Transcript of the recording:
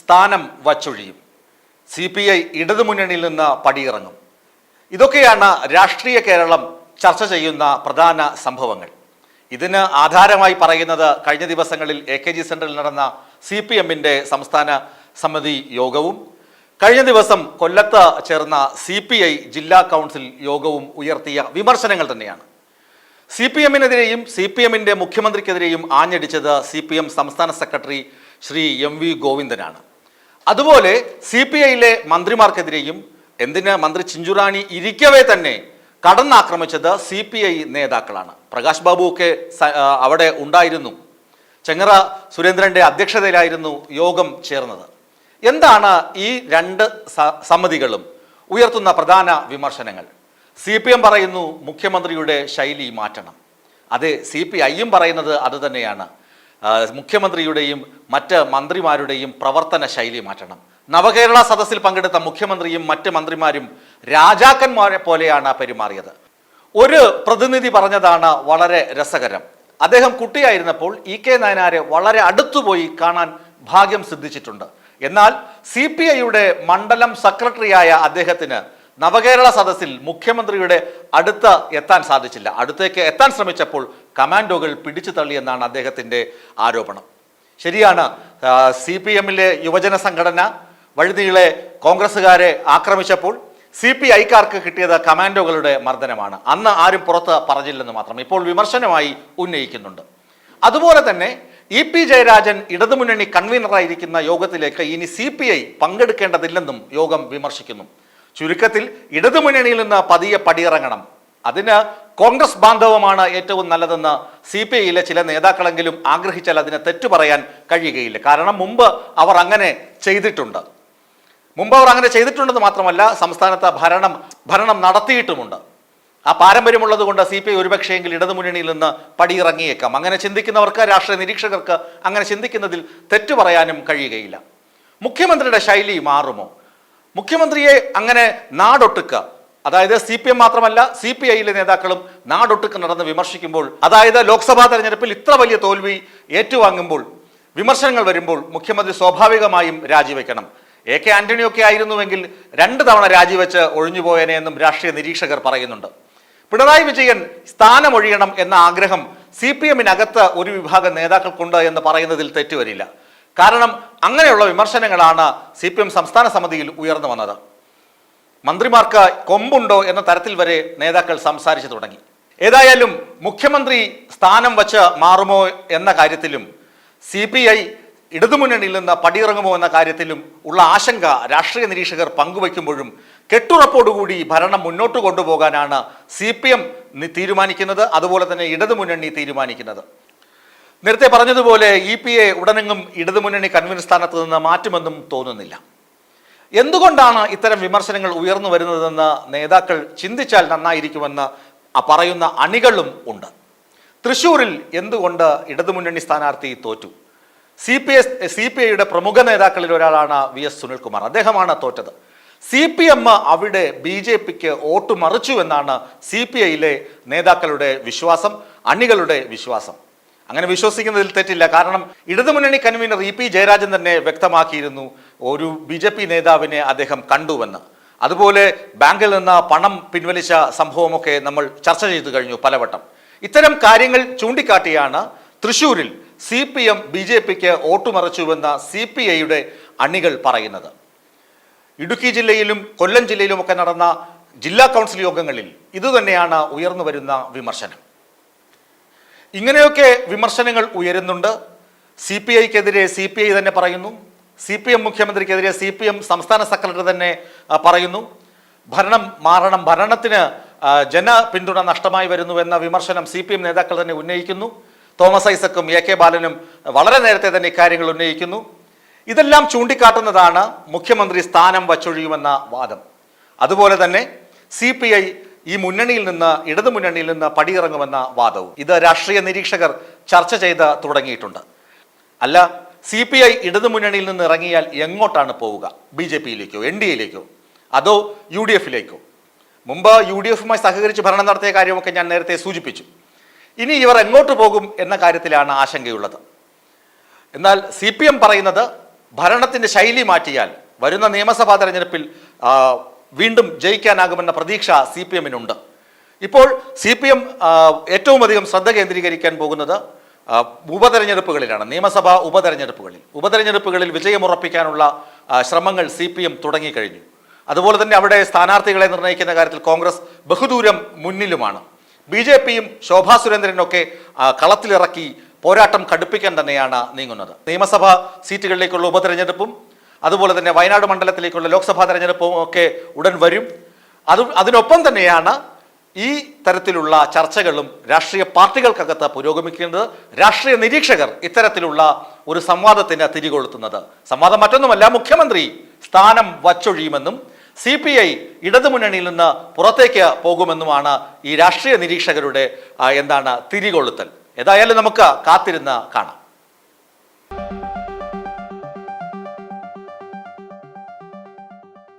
സ്ഥാനം വച്ചൊഴിയും. C P I ഇടതുമുന്നണിയിൽ നിന്ന് പടിയിറങ്ങും. ഇതൊക്കെയാണ് രാഷ്ട്രീയ കേരളം ചർച്ച ചെയ്യുന്ന പ്രധാന സംഭവങ്ങൾ. ഇതിന് ആധാരമായി പറയുന്നത് കഴിഞ്ഞ ദിവസങ്ങളിൽ എ കെ ജി സെന്ററിൽ നടന്ന സി പി എമ്മിന്റെ സംസ്ഥാന സമിതി യോഗവും കഴിഞ്ഞ ദിവസം കൊല്ലത്ത് ചേർന്ന സി പി ഐ ജില്ലാ കൗൺസിൽ യോഗവും ഉയർത്തിയ വിമർശനങ്ങൾ തന്നെയാണ്. സി പി എമ്മിനെതിരെയും സി പി എമ്മിന്റെ മുഖ്യമന്ത്രിക്കെതിരെയും ആഞ്ഞടിച്ചത് സി പി എം സംസ്ഥാന സെക്രട്ടറി ശ്രീ എം വി ഗോവിന്ദനാണ്. അതുപോലെ സി പി ഐയിലെ മന്ത്രിമാർക്കെതിരെയും എന്തിന് മന്ത്രി ചിഞ്ചുറാണി ഇരിക്കവേ തന്നെ കടന്നാക്രമിച്ചത് സി പി ഐ നേതാക്കളാണ്. പ്രകാശ് ബാബു ഒക്കെ അവിടെ ഉണ്ടായിരുന്നു. ചെങ്ങറ സുരേന്ദ്രന്റെ അധ്യക്ഷതയിലായിരുന്നു യോഗം ചേർന്നത്. എന്താണ് ഈ രണ്ട് സമിതികളും ഉയർത്തുന്ന പ്രധാന വിമർശനങ്ങൾ? സി പി എം പറയുന്നു മുഖ്യമന്ത്രിയുടെ ശൈലി മാറ്റണം. അതെ സി പി ഐയും പറയുന്നത് അത് തന്നെയാണ്. മുഖ്യമന്ത്രിയുടെയും മറ്റ് മന്ത്രിമാരുടെയും പ്രവർത്തന ശൈലി മാറ്റണം. നവകേരള സദസ്സിൽ പങ്കെടുത്ത മുഖ്യമന്ത്രിയും മറ്റ് മന്ത്രിമാരും രാജാക്കന്മാരെ പോലെയാണ് പെരുമാറിയത്. ഒരു പ്രതിനിധി പറഞ്ഞതാണ് വളരെ രസകരം. അദ്ദേഹം കുട്ടിയായിരുന്നപ്പോൾ ഇ കെ നയനാരെ വളരെ അടുത്തുപോയി കാണാൻ ഭാഗ്യം സിദ്ധിച്ചിട്ടുണ്ട്. എന്നാൽ സി പി ഐയുടെ മണ്ഡലം സെക്രട്ടറിയായ അദ്ദേഹത്തിന് നവകേരള സദസ്സിൽ മുഖ്യമന്ത്രിയുടെ അടുത്ത് എത്താൻ സാധിച്ചില്ല. അടുത്തേക്ക് എത്താൻ ശ്രമിച്ചപ്പോൾ കമാൻഡോകൾ പിടിച്ചു തള്ളിയെന്നാണ് അദ്ദേഹത്തിന്റെ ആരോപണം. ശരിയാണ് സി പി എമ്മിലെ യുവജന സംഘടന വഴുതിയിലെ കോൺഗ്രസ്സുകാരെ ആക്രമിച്ചപ്പോൾ സി പി ഐക്കാർക്ക് കിട്ടിയത് കമാൻഡോകളുടെ മർദ്ദനമാണ്. അന്ന് ആരും പുറത്ത് പറഞ്ഞില്ലെന്ന് മാത്രം. ഇപ്പോൾ വിമർശനമായി ഉന്നയിക്കുന്നുണ്ട്. അതുപോലെ തന്നെ ഇ പി ജയരാജൻ ഇടതുമുന്നണി കൺവീനറായിരിക്കുന്ന യോഗത്തിലേക്ക് ഇനി സി പി ഐ പങ്കെടുക്കേണ്ടതില്ലെന്നും യോഗം വിമർശിക്കുന്നു. ചുരുക്കത്തിൽ ഇടതുമുന്നണിയിൽ നിന്ന് പതിയെ പടിയിറങ്ങണം. അതിന് കോൺഗ്രസ് ബാന്ധവമാണ് ഏറ്റവും നല്ലതെന്ന് സി പി ഐയിലെ ചില നേതാക്കളെങ്കിലും ആഗ്രഹിച്ചാൽ അതിനെ തെറ്റു പറയാൻ കഴിയുകയില്ല. കാരണം മുമ്പ് അവർ അങ്ങനെ ചെയ്തിട്ടുണ്ട്. മുമ്പ് അവർ അങ്ങനെ ചെയ്തിട്ടുണ്ടെന്ന് മാത്രമല്ല സംസ്ഥാനത്ത് ഭരണം ഭരണം നടത്തിയിട്ടുമുണ്ട്. ആ പാരമ്പര്യമുള്ളത് കൊണ്ട് സി പി ഐ ഒരുപക്ഷെയെങ്കിൽ ഇടതുമുന്നണിയിൽ നിന്ന് പടിയിറങ്ങിയേക്കാം. അങ്ങനെ ചിന്തിക്കുന്നവർക്ക് രാഷ്ട്രീയ നിരീക്ഷകർക്ക് അങ്ങനെ ചിന്തിക്കുന്നതിൽ തെറ്റു പറയാനും കഴിയുകയില്ല. മുഖ്യമന്ത്രിയുടെ ശൈലി മാറുമോ? മുഖ്യമന്ത്രിയെ അങ്ങനെ നാടൊട്ടുക്കുക അതായത് സി പി എം മാത്രമല്ല സി പി ഐയിലെ നേതാക്കളും നാടൊട്ടുക്ക് നടന്ന് വിമർശിക്കുമ്പോൾ അതായത് ലോക്സഭാ തെരഞ്ഞെടുപ്പിൽ ഇത്ര വലിയ തോൽവി ഏറ്റുവാങ്ങുമ്പോൾ വിമർശനങ്ങൾ വരുമ്പോൾ മുഖ്യമന്ത്രി സ്വാഭാവികമായും രാജിവെക്കണം. എ കെ ആന്റണിയൊക്കെ ആയിരുന്നുവെങ്കിൽ രണ്ട് തവണ രാജിവെച്ച് ഒഴിഞ്ഞുപോയനെ എന്നും രാഷ്ട്രീയ നിരീക്ഷകർ പറയുന്നുണ്ട്. പിണറായി വിജയൻ സ്ഥാനമൊഴിയണം എന്ന ആഗ്രഹം സി പി എമ്മിനകത്ത് ഒരു വിഭാഗം നേതാക്കൾക്കുണ്ട് എന്ന് പറയുന്നതിൽ തെറ്റുവരില്ല. കാരണം അങ്ങനെയുള്ള വിമർശനങ്ങളാണ് സി സംസ്ഥാന സമിതിയിൽ ഉയർന്നു വന്നത്. മന്ത്രിമാർക്ക് കൊമ്പുണ്ടോ എന്ന തരത്തിൽ വരെ നേതാക്കൾ സംസാരിച്ചു തുടങ്ങി. ഏതായാലും മുഖ്യമന്ത്രി സ്ഥാനം വച്ച് മാറുമോ എന്ന കാര്യത്തിലും സി പി ഐ ഇടതുമുന്നണിയിൽ നിന്ന് പടിയിറങ്ങുമോ എന്ന കാര്യത്തിലും ഉള്ള ആശങ്ക രാഷ്ട്രീയ നിരീക്ഷകർ പങ്കുവയ്ക്കുമ്പോഴും കെട്ടുറപ്പോടുകൂടി ഭരണം മുന്നോട്ട് കൊണ്ടുപോകാനാണ് സി പി എം തീരുമാനിക്കുന്നത് അതുപോലെ തന്നെ ഇടതുമുന്നണി തീരുമാനിക്കുന്നത്. നേരത്തെ പറഞ്ഞതുപോലെ ഇ പി എ ഉടനെങ്ങും ഇടതുമുന്നണി കൺവീനർ സ്ഥാനത്ത് നിന്ന് മാറ്റുമെന്നും തോന്നുന്നില്ല. എന്തുകൊണ്ടാണ് ഇത്തരം വിമർശനങ്ങൾ ഉയർന്നു വരുന്നതെന്ന് നേതാക്കൾ ചിന്തിച്ചാൽ നന്നായിരിക്കുമെന്ന് പറയുന്ന അണികളും ഉണ്ട്. തൃശൂരിൽ എന്തുകൊണ്ട് ഇടതുമുന്നണി സ്ഥാനാർത്ഥി തോറ്റു? C P S C P ഐയുടെ പ്രമുഖ നേതാക്കളിൽ ഒരാളാണ് വി എസ് സുനിൽകുമാർ. അദ്ദേഹമാണ് തോറ്റത്. സി പി എം അവിടെ ബി ജെ പിക്ക് വോട്ട് മറിച്ചു എന്നാണ് സി പി ഐയിലെ നേതാക്കളുടെ വിശ്വാസം അണികളുടെ വിശ്വാസം. അങ്ങനെ വിശ്വസിക്കുന്നതിൽ തെറ്റില്ല. കാരണം ഇടതുമുന്നണി കൺവീനർ ഇ പി ജയരാജൻ തന്നെ വ്യക്തമാക്കിയിരുന്നു. ഒരു ബി ജെ പി നേതാവിനെ അദ്ദേഹം കണ്ടുവെന്ന്. അതുപോലെ ബാങ്കിൽ നിന്ന് പണം പിൻവലിച്ച സംഭവമൊക്കെ നമ്മൾ ചർച്ച ചെയ്തു കഴിഞ്ഞു പലവട്ടം. ഇത്തരം കാര്യങ്ങൾ ചൂണ്ടിക്കാട്ടിയാണ് തൃശൂരിൽ C P M B J പിക്ക് ഓട്ടുമറച്ചുവെന്ന സി പി ഐയുടെ അണികൾ പറയുന്നത്. ഇടുക്കി ജില്ലയിലും കൊല്ലം ജില്ലയിലും ഒക്കെ നടന്ന ജില്ലാ കൗൺസിൽ യോഗങ്ങളിൽ ഇതുതന്നെയാണ് ഉയർന്നു വരുന്ന വിമർശനം. ഇങ്ങനെയൊക്കെ വിമർശനങ്ങൾ ഉയരുന്നുണ്ട്. സി പി ഐക്കെതിരെ സി പി ഐ തന്നെ പറയുന്നു. സി പി എം മുഖ്യമന്ത്രിക്കെതിരെ സി പി എം സംസ്ഥാന സെക്രട്ടറി തന്നെ പറയുന്നു. ഭരണം മാറണം ഭരണത്തിന് ജന പിന്തുണ നഷ്ടമായി വരുന്നു എന്ന വിമർശനം സി പി എം നേതാക്കൾ തന്നെ ഉന്നയിക്കുന്നു. തോമസ് ഐസക്കും എ കെ ബാലനും വളരെ നേരത്തെ തന്നെ ഇക്കാര്യങ്ങൾ ഉന്നയിക്കുന്നു. ഇതെല്ലാം ചൂണ്ടിക്കാട്ടുന്നതാണ് മുഖ്യമന്ത്രി സ്ഥാനം വച്ചൊഴിയുമെന്ന വാദം. അതുപോലെ തന്നെ സി പി ഐ ഈ മുന്നണിയിൽ നിന്ന് ഇടതു മുന്നണിയിൽ നിന്ന് പടിയിറങ്ങുമെന്ന വാദവും. ഇത് രാഷ്ട്രീയ നിരീക്ഷകർ ചർച്ച ചെയ്ത് തുടങ്ങിയിട്ടുണ്ട്. അല്ല സി പി ഐ ഇടതു മുന്നണിയിൽ നിന്ന് ഇറങ്ങിയാൽ എങ്ങോട്ടാണ് പോവുക? ബി ജെ പിയിലേക്കോ എൻ ഡി എയിലേക്കോ അതോ യു ഡി എഫിലേക്കോ? മുമ്പ് യു ഡി എഫുമായി സഹകരിച്ച് ഭരണം നടത്തിയ കാര്യമൊക്കെ ഞാൻ നേരത്തെ സൂചിപ്പിച്ചു. ഇനി ഇവർ എങ്ങോട്ട് പോകും എന്ന കാര്യത്തിലാണ് ആശങ്കയുള്ളത്. എന്നാൽ സി പി എം പറയുന്നത് ഭരണത്തിന്റെ ശൈലി മാറ്റിയാൽ വരുന്ന നിയമസഭാ തെരഞ്ഞെടുപ്പിൽ വീണ്ടും ജയിക്കാനാകുമെന്ന പ്രതീക്ഷ സി പി എമ്മിനുണ്ട്. ഇപ്പോൾ സി പി എം ഏറ്റവും അധികം ശ്രദ്ധ കേന്ദ്രീകരിക്കാൻ പോകുന്നത് ഉപതെരഞ്ഞെടുപ്പുകളിലാണ് നിയമസഭാ ഉപതെരഞ്ഞെടുപ്പുകളിൽ. ഉപതെരഞ്ഞെടുപ്പുകളിൽ വിജയമുറപ്പിക്കാനുള്ള ശ്രമങ്ങൾ സി പി എം തുടങ്ങിക്കഴിഞ്ഞു. അതുപോലെ തന്നെ അവിടെ സ്ഥാനാർത്ഥികളെ നിർണയിക്കുന്ന കാര്യത്തിൽ കോൺഗ്രസ് ബഹുദൂരം മുന്നിലുമാണ്. ബി ജെ പിയും ശോഭാ സുരേന്ദ്രനൊക്കെ കളത്തിലിറക്കി പോരാട്ടം കടുപ്പിക്കാൻ തന്നെയാണ് നീങ്ങുന്നത്. നിയമസഭാ സീറ്റുകളിലേക്കുള്ള ഉപതെരഞ്ഞെടുപ്പും അതുപോലെ തന്നെ വയനാട് മണ്ഡലത്തിലേക്കുള്ള ലോക്സഭാ തെരഞ്ഞെടുപ്പും ഒക്കെ ഉടൻ വരും. അത് അതിനൊപ്പം തന്നെയാണ് ഈ തരത്തിലുള്ള ചർച്ചകളും രാഷ്ട്രീയ പാർട്ടികൾക്കകത്ത് പുരോഗമിക്കുന്നത് രാഷ്ട്രീയ നിരീക്ഷകർ ഇത്തരത്തിലുള്ള ഒരു സംവാദത്തിന് തിരികൊളുത്തുന്നത്. സംവാദം മറ്റൊന്നുമല്ല മുഖ്യമന്ത്രി സ്ഥാനം വച്ചൊഴിയുമെന്നും സി പി ഐ ഇടതുമുന്നണിയിൽ നിന്ന് പുറത്തേക്ക് പോകുമെന്നുമാണ് ഈ രാഷ്ട്രീയ നിരീക്ഷകരുടെ എന്താണ് തിരികൊളുത്തൽ. ഏതായാലും നമുക്ക് കാത്തിരുന്ന് കാണാം.